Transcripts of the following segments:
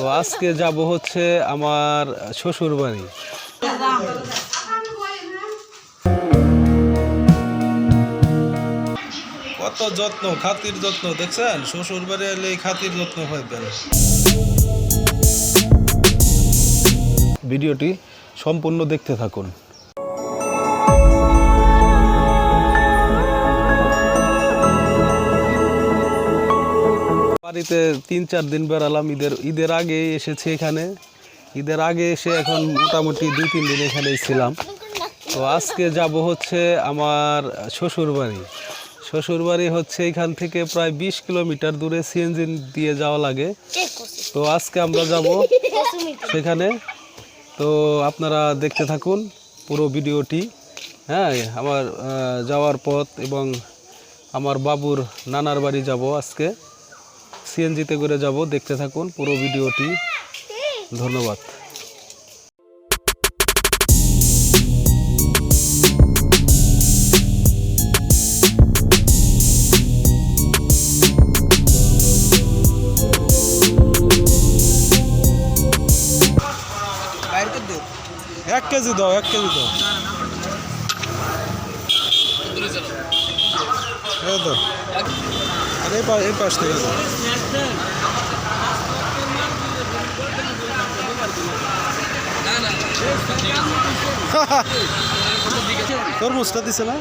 তো আজকে যাব হচ্ছে আমার শ্বশুর বাড়ি কত যত্ন, খাতির যত্ন, দেখছেন? শ্বশুর বাড়ি এলে খাতির যত্ন পাইবেন ভিডিওটি সম্পূর্ণ দেখতে থাকুন। বাড়িতে তিন চার দিন বেড়ালাম ঈদের ঈদের আগে এসেছি এখানে। ঈদের আগে এসে এখন মোটামুটি দুই তিন দিন এখানেই ছিলাম। তো আজকে যাব হচ্ছে আমার শ্বশুর বাড়ি শ্বশুর বাড়ি হচ্ছে এখান থেকে প্রায় বিশ কিলোমিটার দূরে সিএনজি দিয়ে যাওয়া লাগে। তো আজকে আমরা যাব সেখানে। তো আপনারা দেখতে থাকুন পুরো ভিডিওটি। হ্যাঁ আমার যাওয়ার পথ এবং আমার বাবুর নানার বাড়ি যাব আজকে। সিএনজিতে করে যাব, দেখতে থাকুন, পুরো ভিডিওটি। ধন্যবাদ। এক কেজি দাও, এক কেজি দাও। এই দাও। আর এই পাশ এই পাশ থেকে তরমুজটা দিছে না?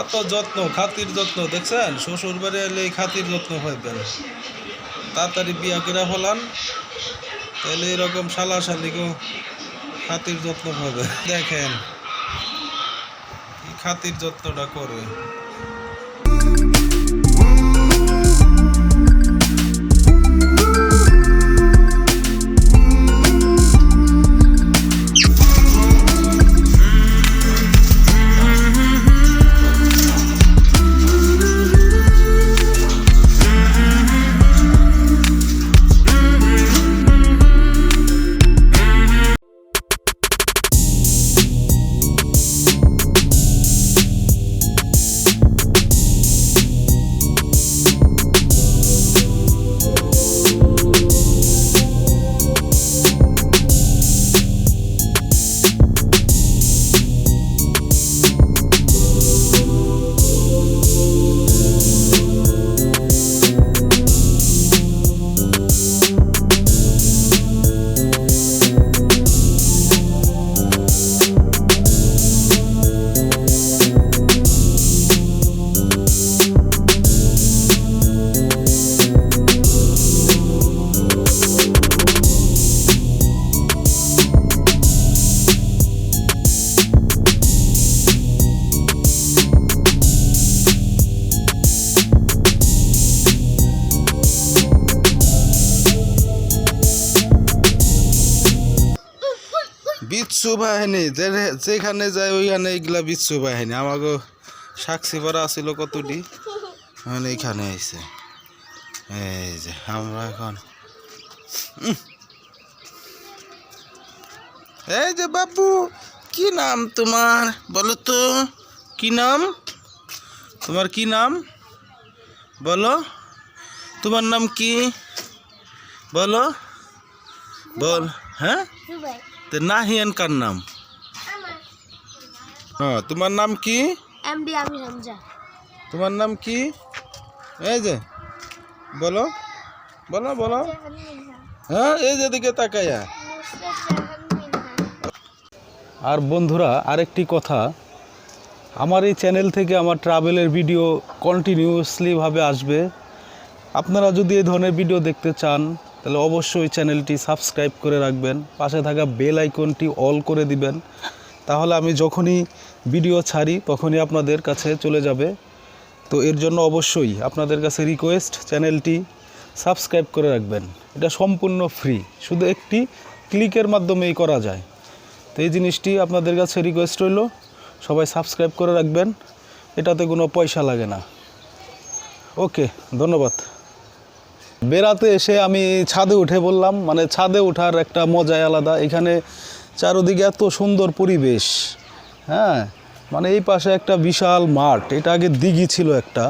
কত যত্ন, খাতির যত্ন, দেখছেন? শ্বশুর বাড়ি এলে এই খাতির যত্ন পাইবেন। তাড়াতাড়ি বিয়া কেরা ফলান, তাহলে এরকম শালা শালিকেও খাতির যত্ন পাবে। দেখেন খাতির যত্নটা করে। বিচ্ছু বাহিনী যেখানে যায় ওইখানে এইগুলা বিচ্ছু বাহিনী। আমাকে সাক্ষী পাড়া আছিল কতটি? মানে এইখানে আইছে। এই যে, আমরা এখন। এই যে বাবু কি নাম তোমার? বলো তো, কি নাম? তোমার কি নাম? বলো। তোমার নাম কি? বলো। বল হ্যাঁ? তো নাহিয়ান কার নাম? হ্যাঁ তোমার নাম কি? এমডি আমির হামজা। তোমার নাম কি? এই যে বলো বলো বলো। হ্যাঁ এই যে দিকে তাকাইয়া আর বন্ধুরা আরেকটি কথা। আমার এই চ্যানেল থেকে আমার ট্রাভেলের ভিডিও কন্টিনিউয়াসলিভাবে আসবে। আপনারা যদি এই ধরনের ভিডিও দেখতে চান তাহলে অবশ্যই চ্যানেলটি সাবস্ক্রাইব করে রাখবেন, পাশে থাকা বেল আইকনটি অল করে দিবেন। তাহলে আমি যখনই ভিডিও ছাড়ি তখনই আপনাদের কাছে চলে যাবে। তো এর জন্য অবশ্যই আপনাদের কাছে রিকোয়েস্ট চ্যানেলটি সাবস্ক্রাইব করে রাখবেন। এটা সম্পূর্ণ ফ্রি শুধু একটি ক্লিকের মাধ্যমেই করা যায়। তো এই জিনিসটি আপনাদের কাছে রিকোয়েস্ট রইল, সবাই সাবস্ক্রাইব করে রাখবেন, এটাতে কোনো পয়সা লাগে না। ওকে, ধন্যবাদ। বেড়াতে এসে আমি ছাদে উঠে বললাম মানে ছাদে ওঠার একটা মজাই আলাদা। এখানে চারদিকে এত সুন্দর পরিবেশ হ্যাঁ? মানে এই পাশে একটা বিশাল মাঠ, এটা আগে দিঘি ছিল একটা।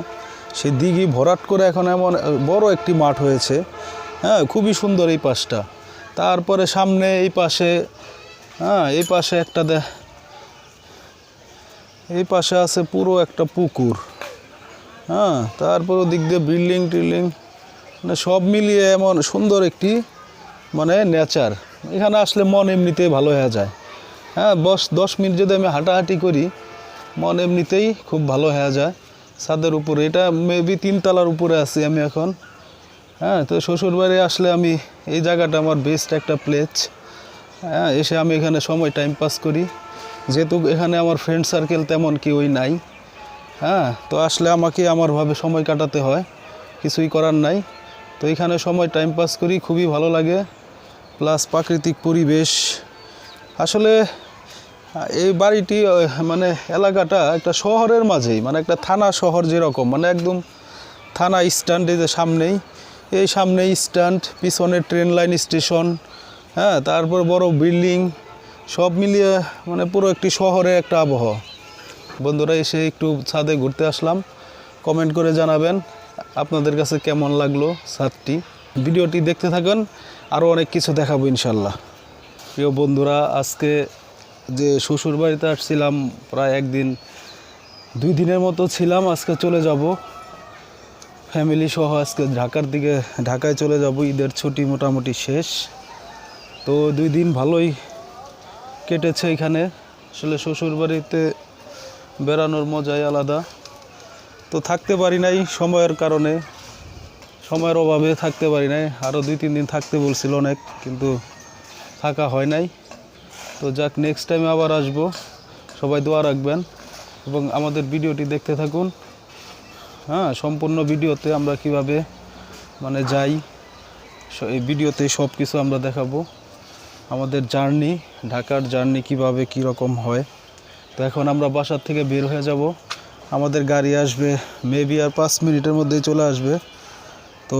সেই দিঘি ভরাট করে এখন এমন বড় একটি মাঠ হয়েছে হ্যাঁ? খুবই সুন্দর এই পাশটা। তারপরে সামনে এই পাশে হ্যাঁ? এই পাশে একটা দে, এই পাশে আছে পুরো একটা পুকুর হ্যাঁ? তারপর ওদিক দিয়ে বিল্ডিং টিল্ডিং মানে সব মিলিয়ে এমন সুন্দর একটি মানে নেচার এখানে আসলে মন এমনিতেই ভালো হয়ে যায়। হ্যাঁ দশ দশ মিনিট যদি আমি হাঁটাহাঁটি করি, মন এমনিতেই খুব ভালো হয়ে যায় ছাদের উপরে। এটা মেবি তিনতলার উপরে আছি আমি এখন। হ্যাঁ তো শ্বশুরবাড়ি আসলে আমি এই জায়গাটা আমার বেস্ট একটা প্লেস হ্যাঁ এসে আমি এখানে সময় টাইম পাস করি। যেহেতু এখানে আমার ফ্রেন্ড সার্কেল তেমন কেউই নাই। হ্যাঁ তো আসলে আমাকে আমারভাবে সময় কাটাতে হয়। কিছুই করার নাই। তো এখানে সময় টাইম পাস করি, খুবই ভালো লাগে প্লাস প্রাকৃতিক পরিবেশ। আসলে এই বাড়িটি মানে এলাকাটা একটা শহরের মাঝেই মানে একটা থানা শহর যেরকম মানে একদম থানা স্ট্যান্ড এই যে সামনেই। এই সামনেই স্ট্যান্ড পিছনে ট্রেন লাইন স্টেশন হ্যাঁ তারপর বড় বিল্ডিং সব মিলিয়ে মানে পুরো একটি শহরে একটা আবহাওয়া বন্ধুরা এসে একটু ছাদে ঘুরতে আসলাম কমেন্ট করে জানাবেন। আপনাদের কাছে কেমন লাগল ছাদটি ভিডিওটি দেখতে থাকুন, আরও অনেক কিছু দেখাবো ইনশাল্লাহ। প্রিয় বন্ধুরা, আজকে যে শ্বশুর বাড়িতে আসছিলাম, প্রায় একদিন, দুই দিনের মতো ছিলাম, আজকে চলে যাব। ফ্যামিলি সহ আজকে ঢাকার দিকে, ঢাকায় চলে যাব, ঈদের ছুটি মোটামুটি শেষ। তো দুই দিন ভালোই কেটেছে এখানে। আসলে শ্বশুর বাড়িতে বেড়ানোর মজাই আলাদা। তো থাকতে পারি নাই সময়ের কারণে। সময়ের অভাবে থাকতে পারি নাই। আরও দুই, তিন দিন থাকতে বলছিল অনেক, কিন্তু থাকা হয় নাই। তো যাক নেক্সট টাইমে আবার আসব। সবাই দোয়া রাখবেন এবং আমাদের ভিডিওটি দেখতে থাকুন। হ্যাঁ সম্পূর্ণ ভিডিওতে আমরা কীভাবে মানে যাই এই ভিডিওতে সব কিছু আমরা দেখাবো। আমাদের জার্নি, ঢাকার জার্নি কীভাবে কি রকম হয়। তো এখন আমরা বাসার থেকে বের হয়ে যাব। আমাদের গাড়ি আসবে মেবি আর পাঁচ মিনিটের মধ্যেই চলে আসবে। তো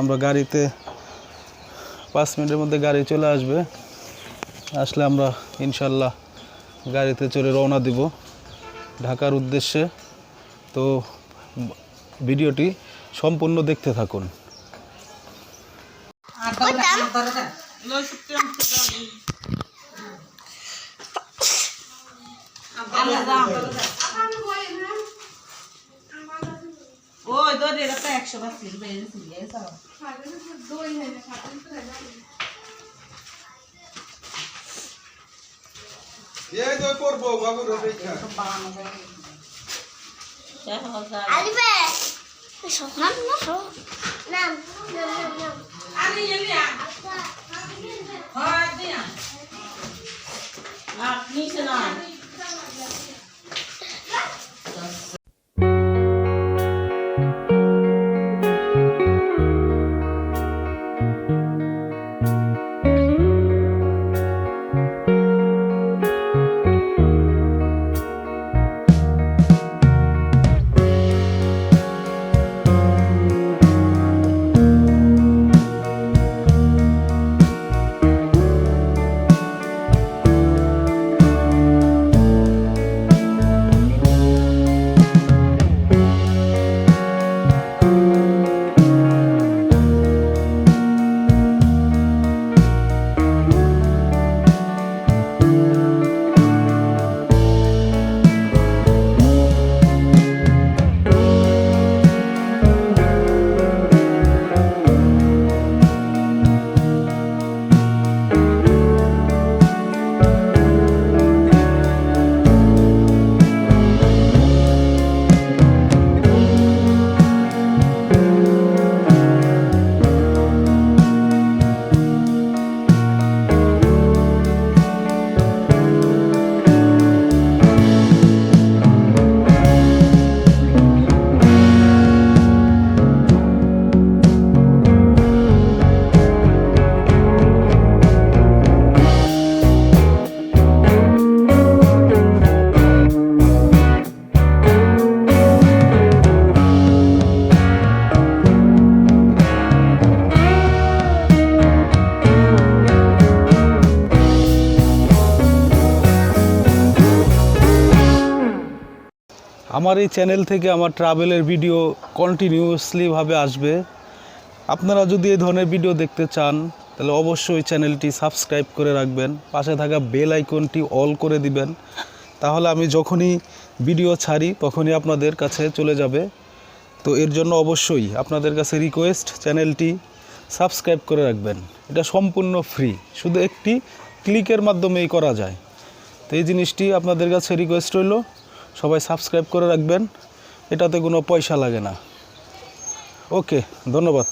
আমরা গাড়িতে পাঁচ মিনিটের মধ্যে গাড়ি চলে আসবে। আসলে আমরা ইনশাল্লাহ গাড়িতে চলে রওনা দিব ঢাকার উদ্দেশ্যে। তো ভিডিওটি সম্পূর্ণ দেখতে থাকুন। ওই দৌড়ে এটা একশো পাচ্ছি বেড়েছি Alibe. Sokan mo. Nam. Nam. Nam. আমি জানি আমার এই চ্যানেল থেকে আমার ট্রাভেলের ভিডিও কন্টিনিউয়াসলিভাবে আসবে। আপনারা যদি এই ধরনের ভিডিও দেখতে চান, তাহলে অবশ্যই চ্যানেলটি সাবস্ক্রাইব করে রাখবেন, পাশে থাকা বেল আইকনটি অল করে দিবেন। তাহলে আমি যখনই ভিডিও ছাড়ি, তখনই আপনাদের কাছে চলে যাবে। তো এর জন্য অবশ্যই আপনাদের কাছে রিকোয়েস্ট চ্যানেলটি সাবস্ক্রাইব করে রাখবেন। এটা সম্পূর্ণ ফ্রি শুধু একটি ক্লিকের মাধ্যমেই করা যায়। তো এই জিনিসটি আপনাদের কাছে রিকোয়েস্ট রইল। সবাই সাবস্ক্রাইব করে রাখবেন এটাতে কোনো পয়সা লাগে না। ওকে ধন্যবাদ।